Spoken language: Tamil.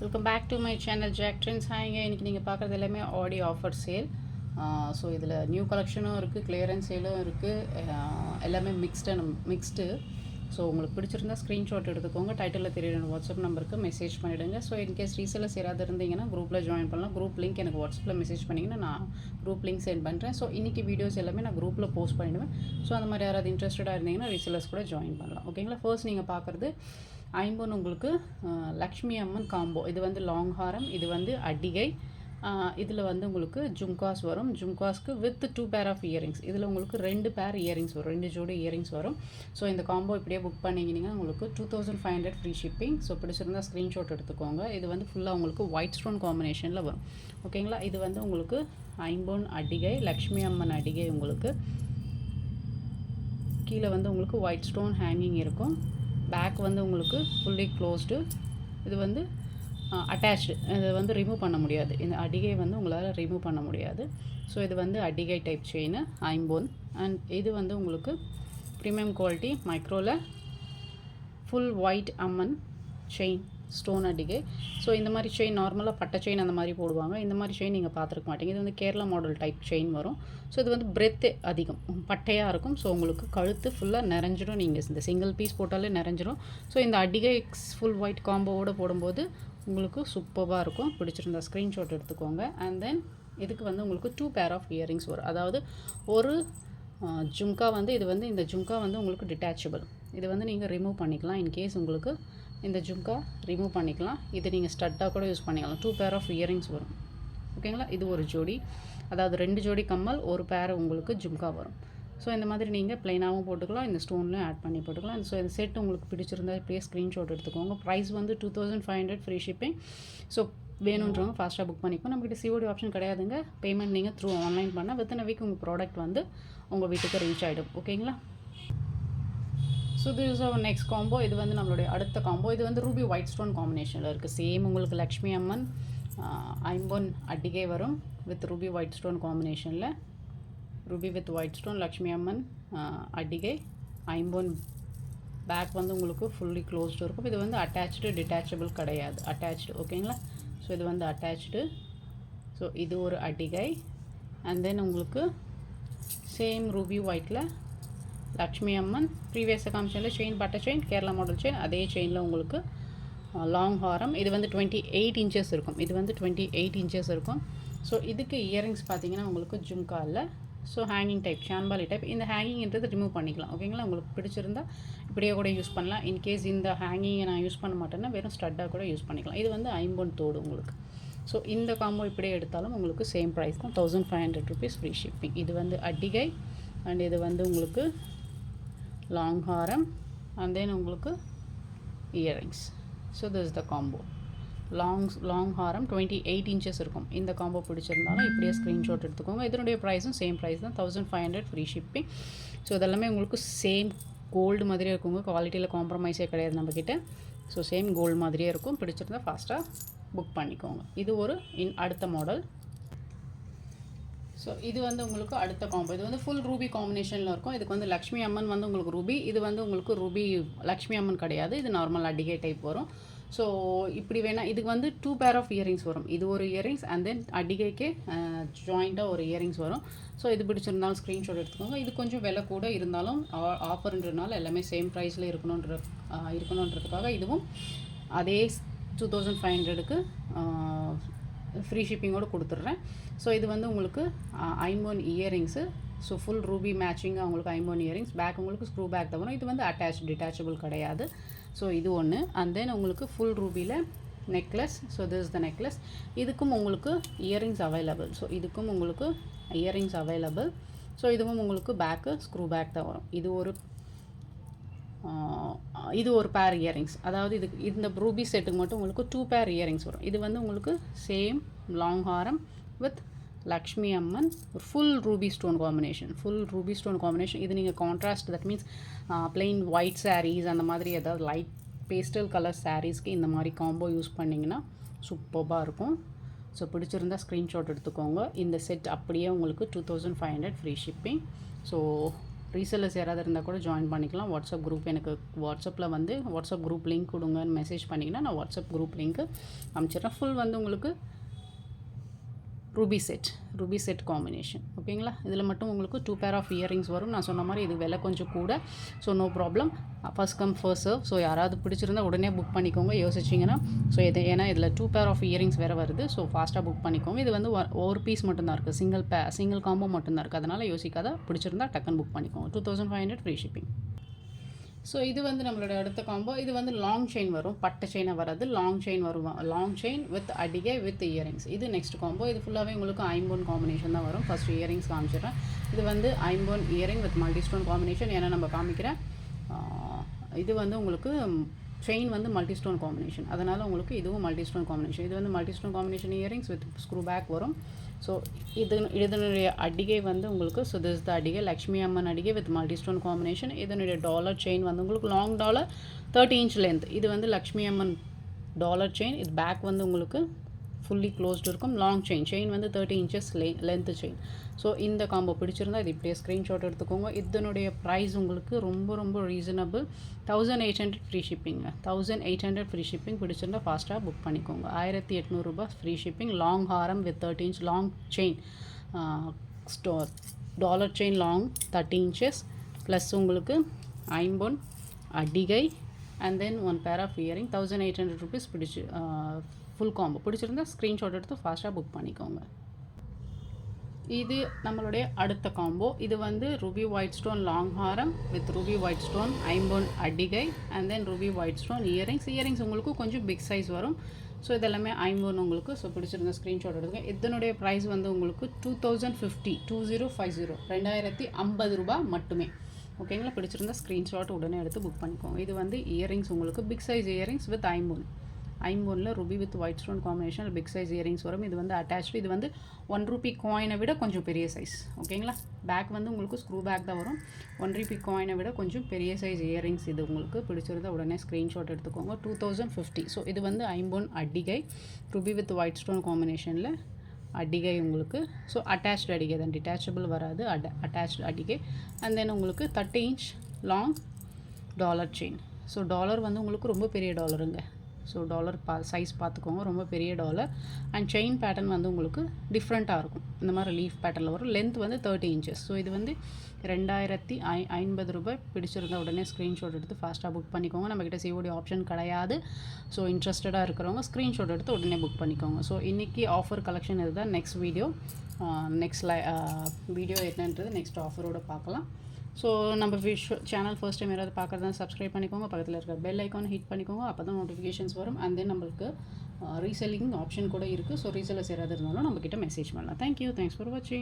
Welcome back to my channel Jack Trends ஹாய்ங்க இன்றைக்கி நீங்கள் பார்க்குறது எல்லாமே ஆடி ஆஃபர் சேல் ஸோ இதில் நியூ கலெக்ஷனும் இருக்குது கிளியரன்ஸ் சேலும் இருக்குது எல்லாமே மிக்ஸ்டு மிக்ஸ்டு ஸோ உங்களுக்கு பிடிச்சிருந்தா ஸ்க்ரீன்ஷாட் எடுத்துக்கோங்க. டைட்டிலில் தெரியுற வாட்ஸ்அப் நம்பருக்கு மெசேஜ் பண்ணிவிடுங்க ஸோ இன்கேஸ் ரீசெல்லாம் யாராவது இருந்தீங்கன்னா குரூப்பில் ஜாயின் பண்ணலாம். குரூப் லிங்க் எனக்கு வாட்ஸ்அப்பில் மெசேஜ் பண்ணிங்கன்னா நான் குரூப் லிங்க் சென்ட் பண்ணுறேன் ஸோ இன்றைக்கி வீடியோஸ் எல்லாமே நான் குரூப்பில் போஸ்ட் பண்ணிவிடுவேன் ஸோ அந்த மாதிரி யாராவது இன்ட்ரெஸ்டடாக இருந்தீங்கன்னா ரீசெல்லர்ஸ் கூட ஜாயின் பண்ணலாம். ஓகேங்களா ஃபர்ஸ்ட் நீங்கள் பார்க்குறது ஐம்பொன் உங்களுக்கு லக்ஷ்மி அம்மன் காம்போ. இது வந்து லாங் ஹாரம் இது வந்து அடிகை. இதில் வந்து உங்களுக்கு ஜும்காஸ் வரும். ஜும்காஸ்க்கு with two pair of earrings இதில் உங்களுக்கு ரெண்டு பேர் இயரிங்ஸ் வரும். ரெண்டு ஜோடி இயரிங்ஸ் வரும். ஸோ இந்த காம்போ இப்படியே புக் பண்ணிங்கன்னா உங்களுக்கு two thousand five hundred free shipping so பிடிச்சிருந்தா ஸ்க்ரீன்ஷாட் எடுத்துக்கோங்க. இது வந்து ஃபுல்லாக உங்களுக்கு ஒயிட் ஸ்டோன் காம்பினேஷனில் வரும். ஓகேங்களா இது வந்து உங்களுக்கு ஐம்பொன் அடிகை லக்ஷ்மி அம்மன் அடிகை உங்களுக்கு கீழே வந்து உங்களுக்கு ஒயிட் ஸ்டோன் ஹேங்கிங் இருக்கும். பேக் வந்து உங்களுக்கு ஃபுல்லி க்ளோஸ்டு இது வந்து அட்டாச்டு இது வந்து ரிமூவ் பண்ண முடியாது. இந்த அடிகை வந்து உங்களால் ரிமூவ் பண்ண முடியாது. ஸோ இது வந்து அடிகை டைப் செயின் ஐம்போன். அண்ட் இது வந்து உங்களுக்கு premium quality மைக்ரோவில் full white Amman chain stone அடிகை. So இந்த மாதிரி செயின் நார்மலாக பட்டை செயின் அந்த மாதிரி போடுவாங்க. இந்த மாதிரி செயின் நீங்கள் பார்த்துருக்க மாட்டீங்க. இது வந்து கேரளா மாடல் டைப் செயின் வரும். ஸோ இது வந்து பிரெத்து அதிகம். பட்டையாக இருக்கும். ஸோ உங்களுக்கு கழுத்து ஃபுல்லாக நிறைஞ்சிடும் நீங்கள் இந்த சிங்கிள் பீஸ் போட்டாலே நிறைஞ்சிரும். ஸோ இந்த அடிகை ஃபுல் ஒயிட் காம்போவோடு போடும்போது உங்களுக்கு சூப்பராக இருக்கும். பிடிச்சிருந்தா ஸ்க்ரீன்ஷாட் எடுத்துக்கோங்க. அண்ட் தென் இதுக்கு வந்து உங்களுக்கு டூ பேர் ஆஃப் இயரிங்ஸ் வரும். அதாவது ஒரு ஜும்கா வந்து இது வந்து இந்த ஜும்கா வந்து உங்களுக்கு டிட்டாச்சபிள் இது வந்து நீங்கள் ரிமூவ் பண்ணிக்கலாம். இன்கேஸ் உங்களுக்கு இந்த ஜும்கா ரிமூவ் பண்ணிக்கலாம். இது நீங்கள் ஸ்டட்டாக கூட யூஸ் பண்ணிக்கலாம். டூ பேர் ஆஃப் இயரிங்ஸ் வரும். ஓகேங்களா இது ஒரு ஜோடி. அதாவது ரெண்டு ஜோடி கம்மல் ஒரு பேர் உங்களுக்கு ஜும்கா வரும். ஸோ இந்த மாதிரி நீங்கள் ப்ளைனாகவும் போட்டுக்கலாம். இந்த ஸ்டோன்லையும் ஆட் பண்ணி போட்டுக்கலாம். ஸோ இந்த செட் உங்களுக்கு பிடிச்சிருந்தா இப்படியே ஸ்க்ரீன்ஷாட் எடுத்துக்கோங்க. ப்ரைஸ் வந்து two thousand five hundred free shipping so வேணுன்றவங்க ஃபாஸ்ட்டாக புக் பண்ணிப்போம் நம்மகிட்ட சிஓடி ஆப்ஷன் கிடையாதுங்க. பேமெண்ட் நீங்கள் த்ரூ ஆன்லைன் பண்ணால் வித்தின் வீக் உங்கள் ப்ராடக்ட் வந்து உங்கள் வீட்டுக்கு ரீச் ஆகிடும் ஓகேங்களா so this is our next combo இது வந்து நம்மளுடைய அடுத்த காம்போ இது வந்து ரூபி ஒயிட் ஸ்டோன் காம்பினேஷனில் இருக்குது சேம் உங்களுக்கு லக்ஷ்மி அம்மன் ஐம்பொன் அட்டிகை வரும் வித் ரூபி ஒயிட் ஸ்டோன் காம்பினேஷனில் ruby with white stone Lakshmi அம்மன் அட்டிகை ஐம்பொன் பேக் வந்து உங்களுக்கு ஃபுல்லி க்ளோஸ்டு இருக்கும். இது வந்து அட்டாச்சு டிட்டாச்சபிள் கிடையாது. அட்டாச்சு ஓகேங்களா ஸோ இது வந்து அட்டாச்சு ஸோ இது ஒரு அட்டிகை. அண்ட் தென் உங்களுக்கு சேம் ரூபி ஒயிட்டில் லக்ஷ்மி அம்மன் ப்ரீவியஸாக காமிச்சதில் chain butter chain Kerala model chain அதே செயினில் உங்களுக்கு லாங் ஹாரம் இது வந்து டுவெண்ட்டி எயிட் இன்ச்சஸ் இருக்கும். இது வந்து டுவெண்ட்டி எயிட் இன்ச்சஸ் இருக்கும். ஸோ இதுக்கு இயரிங்ஸ் பார்த்தீங்கன்னா உங்களுக்கு ஜும்கா இல்லை so hanging type chandbali type இந்த ஹேங்கிங்ன்றது ரிமூவ் பண்ணிக்கலாம். ஓகேங்களா உங்களுக்கு பிடிச்சிருந்தா இப்படியே கூட யூஸ் பண்ணலாம். இன்கேஸ் இந்த ஹேங்கிங்கை நான் யூஸ் பண்ண மாட்டேன்னா வெறும் ஸ்டட்டாக கூட யூஸ் பண்ணிக்கலாம். இது வந்து ஐம்பொன் தோடு உங்களுக்கு. ஸோ இந்த காம்போ இப்படியே எடுத்தாலும் உங்களுக்கு சேம் ப்ரைஸ் தான். Thousand five hundred rupees free shipping இது வந்து அட்டிகை அண்ட் இது வந்து உங்களுக்கு லாங் ஹாரம் அண்ட் தென் உங்களுக்கு earrings so this the combo long long Haram twenty eight inches இருக்கும். இந்த காம்போ பிடிச்சிருந்தாலும் இப்படியே ஸ்க்ரீன்ஷாட் எடுத்துக்கோங்க. இதனுடைய ப்ரைஸும் சேம் ப்ரைஸ் தான். Thousand five hundred free shipping so இதெல்லாமே உங்களுக்கு சேம் கோல்டு மாதிரியே இருக்குங்க. குவாலிட்டியில் காம்ப்ரமைஸே கிடையாது நம்மக்கிட்ட ஸோ சேம் கோல்டு மாதிரியே இருக்கும். பிடிச்சிருந்தா ஃபாஸ்ட்டாக புக் பண்ணிக்கோங்க. இது ஒரு இன் அடுத்த மாடல் ஸோ இது வந்து உங்களுக்கு அடுத்த காம்போ இது வந்து ஃபுல் ரூபி காம்பினேஷனில் இருக்கும். இதுக்கு வந்து லக்ஷ்மி அம்மன் வந்து உங்களுக்கு ரூபி இது வந்து உங்களுக்கு ரூபி லக்ஷ்மி அம்மன் கிடையாது. இது நார்மல் அடிகை டைப் வரும். ஸோ இப்படி வேணால் இதுக்கு வந்து டூ பேர் ஆஃப் இயரிங்ஸ் வரும். இது ஒரு இயரிங்ஸ் அண்ட் தென் அடிகைக்கே ஜாயிண்ட்டாக ஒரு இயரிங்ஸ் வரும். ஸோ இது பிடிச்சிருந்தாலும் ஸ்க்ரீன்ஷாட் எடுத்துக்கோங்க. இது கொஞ்சம் விலை கூட இருந்தாலும் ஆஃபர்ன்றனால எல்லாமே சேம் ப்ரைஸில் இருக்கணுன்ற இருக்கணுன்றதுக்காக இதுவும் அதே டூ தௌசண்ட் ஃபைவ் ஹண்ட்ரடுக்கு ஃப்ரீ ஷிப்பிங்கோடு கொடுத்துட்றேன். ஸோ இது வந்து உங்களுக்கு ஐமோன் இயரிங்ஸு ஸோ ஃபுல் ரூபி மேட்சிங்காக உங்களுக்கு ஐமோன் இயரிங்ஸ் பேக் உங்களுக்கு ஸ்க்ரூ பேக் தான் வரும். இது வந்து அட்டாச் டிட்டாச்சபிள் கிடையாது. ஸோ இது ஒன்று அண்ட் தென் உங்களுக்கு full ரூபியில் necklace so this the necklace இதுக்கும் உங்களுக்கு இயரிங்ஸ் அவைலபிள் ஸோ இதுக்கும் உங்களுக்கு இயரிங்ஸ் அவைலபிள் ஸோ இதுவும் உங்களுக்கு பேக்கு ஸ்க்ரூ பேக் தான் வரும். இது ஒரு இது ஒரு பேர் இயரிங்ஸ் அதாவது இது இந்த ரூபி செட்டுக்கு மட்டும் உங்களுக்கு டூ பேர் இயரிங்ஸ் வரும். இது வந்து உங்களுக்கு same long Haram with Lakshmi Amman full ruby stone combination full ruby stone combination இது நீங்கள் contrast that means plain white saris அந்த மாதிரி ஏதாவது லைட் பேஸ்டல் கலர் சாரீஸ்க்கு இந்த மாதிரி காம்போ யூஸ் பண்ணிங்கன்னா சூப்பராக இருக்கும். ஸோ பிடிச்சிருந்தா ஸ்க்ரீன்ஷாட் எடுத்துக்கோங்க. இந்த செட் அப்படியே உங்களுக்கு two thousand five hundred free shipping so resellers யாராவது இருந்தால் கூட ஜாயின் பண்ணிக்கலாம். வாட்ஸ்அப் குரூப் எனக்கு வாட்ஸ்அப்பில் வந்து வாட்ஸ்அப் குரூப் லிங்க் கொடுங்கன்னு மெசேஜ் பண்ணிங்கன்னா நான் வாட்ஸ்அப் குரூப் லிங்க்கு அனுப்பிச்சிடுறேன். ஃபுல் வந்து உங்களுக்கு ruby set ruby set combination ஓகேங்களா இதில் மட்டும் உங்களுக்கு டூ பேர் ஆஃப் இயரிங்ஸ் வரும். நான் சொன்ன மாதிரி இது விலை கொஞ்சம் கூட. So no problem first come first serve so யாராவது பிடிச்சிருந்தா உடனே புக் பண்ணிக்கோங்க யோசிச்சிங்கன்னா. ஸோ இது ஏன்னா இதில் டூ பேர் ஆஃப் இயரிங்ஸ் வேறு வருது. ஸோ ஃபாஸ்ட்டாக புக் பண்ணிக்கோங்க. இது வந்து ஒ- ஒரு பீஸ் மட்டும்தான் இருக்குது சிங்கிள் பே சிங்கிள் காம்போ மட்டும்தான் இருக்குது அதனால் யோசிக்காத பிடிச்சிருந்தா டக்குன்னு புக் பண்ணிக்கோங்க. Two thousand five hundred free shipping so இது வந்து நம்மளோட அடுத்த காம்போ இது வந்து லாங் செயின் வரும். பட்டை செயினாக வராது. லாங் செயின் வரும். லாங் செயின் வித் அடிகை வித் இயரிங்ஸ் இது நெக்ஸ்ட் காம்போ இது ஃபுல்லாகவே உங்களுக்கு ஐம்போன் காம்பினேஷன் தான் வரும். ஃபஸ்ட் இயரிங்ஸ் காமிச்சிடுறேன். இது வந்து ஐம்போன் earring with multi stone combination ஏன்னா நம்ம காமிக்கிறேன் இது வந்து உங்களுக்கு செயின் வந்து மல்டி ஸ்டோன் காம்பினேஷன் அதனால் உங்களுக்கு இதுவும் மல்டி ஸ்டோன் காம்பினேஷன் இது வந்து multi stone combination earrings with screw back வரும். ஸோ இது இதனுடைய அடிகை வந்து உங்களுக்கு ஸோ திஸ் த அடிகை. லக்ஷ்மி அம்மன் அடிகை வித் மல்டி ஸ்டோன் காம்பினேஷன் இதனுடைய டாலர் செயின் வந்து உங்களுக்கு long dollar thirty inch length இது வந்து லக்ஷ்மி அம்மன் டாலர் செயின் இது பேக் வந்து உங்களுக்கு ஃபுல்லி க்ளோஸ்டு இருக்கும். லாங் செயின் செயின் வந்து தேர்ட்டி இன்ச்சஸ் லே லென்த்து செயின் ஸோ இந்த காம்போ பிடிச்சிருந்தா இது இப்படியே ஸ்க்ரீன்ஷாட் எடுத்துக்கோங்க. இதனுடைய ப்ரைஸ் உங்களுக்கு ரொம்ப ரொம்ப reasonable thousand eight hundred free shipping thousand eight hundred free shipping பிடிச்சிருந்தா ஃபாஸ்ட்டாக புக் பண்ணிக்கோங்க. ஆயிரத்தி எட்நூறுரூபா free shipping long Haram with thirty inch long chain ஸ்டோ dollar chain long thirty inches plus உங்களுக்கு ஐம்பொன் அடிகை and then one pair of earring thousand eight hundred rupees பிடிச்சி ஃபுல் காம்போ பிடிச்சிருந்தா ஸ்க்ரீன்ஷாட் எடுத்து ஃபாஸ்ட்டாக புக் பண்ணிக்கோங்க. இது நம்மளுடைய அடுத்த காம்போ இது வந்து ருபி ஒயிட் ஸ்டோன் லாங் ஹாரம் வித் ரூபி ஒயிட் ஸ்டோன் ஐம்போன் அடிகை and then ruby white stone earrings earrings உங்களுக்கு கொஞ்சம் பிக் சைஸ் வரும். ஸோ இதெல்லாமே ஐம்போன் உங்களுக்கு. ஸோ பிடிச்சிருந்த ஸ்க்ரீன்ஷாட் எடுங்க இதனுடைய ப்ரைஸ் வந்து உங்களுக்கு two thousand fifty two zero five zero ரெண்டாயிரத்தி ஐம்பது ரூபாய் மட்டுமே. ஓகேங்களா பிடிச்சிருந்தா ஸ்க்ரீன்ஷாட் உடனே எடுத்து புக் பண்ணிக்கோங்க. இது வந்து இயரிங்ஸ் உங்களுக்கு பிக் சைஸ் இயரிங்ஸ் வித் ஐம்போன். ஐம்போனில் ruby with white stone combination big size earrings வரும். இது வந்து அட்டாச்டு இது வந்து ஒன் ரூபி காயினை விட கொஞ்சம் பெரிய சைஸ் ஓகேங்களா? பேக் வந்து உங்களுக்கு ஸ்க்ரூ பேக் தான் வரும். ஒன் ரூபி காயினை விட கொஞ்சம் பெரிய சைஸ் இயரிங்ஸ் இது உங்களுக்கு பிடிச்சிருந்தா உடனே ஸ்க்ரீன்ஷாட் எடுத்துக்கோங்க. டூ தௌசண்ட் ஃபிஃப்டி ஸோ இது வந்து ஐம்போன் அடிகை. ருபி வித் ஒயிட் ஸ்டோன் காம்பினேஷனில் அடிகை உங்களுக்கு. ஸோ அட்டாச்டு அடிகை. தான் டிட்டாச்சபிள் வராது. அட அட்டாச்டு அடிகை. அண்ட் தென் உங்களுக்கு thirty inch long dollar chain so dollar வந்து உங்களுக்கு ரொம்ப பெரிய டாலருங்க ஸோ டாலர் பா சைஸ் பார்த்துக்கோங்க ரொம்ப பெரிய டாலர் அண்ட் செயின் பேட்டர்ன் வந்து உங்களுக்கு டிஃப்ரெண்ட்டாக இருக்கும். இந்த மாதிரி லீஃப் பேட்டர்னில் வரும். லென்த் வந்து தேர்ட்டி இன்ச்சஸ் ஸோ இது வந்து ரெண்டாயிரத்தி ஐ ஐம்பது ரூபாய் பிடிச்சிருந்தா உடனே ஸ்க்ரீன்ஷாட் எடுத்து ஃபாஸ்ட்டாக புக் பண்ணிக்கோங்க. நம்மக்கிட்ட சிஓடி ஆப்ஷன் கிடையாது. ஸோ இன்ட்ரெஸ்டடாக இருக்கிறவங்க ஸ்க்ரீன்ஷாட் எடுத்து உடனே புக் பண்ணிக்கோங்க. ஸோ இன்றைக்கி ஆஃபர் கலெக்ஷன் இதுதான். நெக்ஸ்ட் வீடியோ நெக்ஸ்ட் லை வீடியோ என்னன்றது நெக்ஸ்ட் ஆஃபரோட பார்க்கலாம் ஸோ நம்ம விஷ் சேனல் ஃபர்ஸ்ட் டைம் யாராவது பார்க்குறதா சப்ஸ்கிரைப் பண்ணிக்கோங்க. பக்கத்தில் இருக்கிற பெல் ஐக்கான் ஹிட் பண்ணிக்கோங்க. அப்போ தான் நோட்டிஃபிகேஷன்ஸ் வரும். அண்ட் தென் நம்மளுக்கு ரீசெல்லிங் ஆப்ஷன் கூட இருக்குது ஸோ ரீசெல்லர்ஸ் யாராவது இருந்தாலும் நம்மக்கிட்ட மெசேஜ் பண்ணலாம். தேங்க்யூ தேங்க்ஸ் ஃபார் வாட்சிங்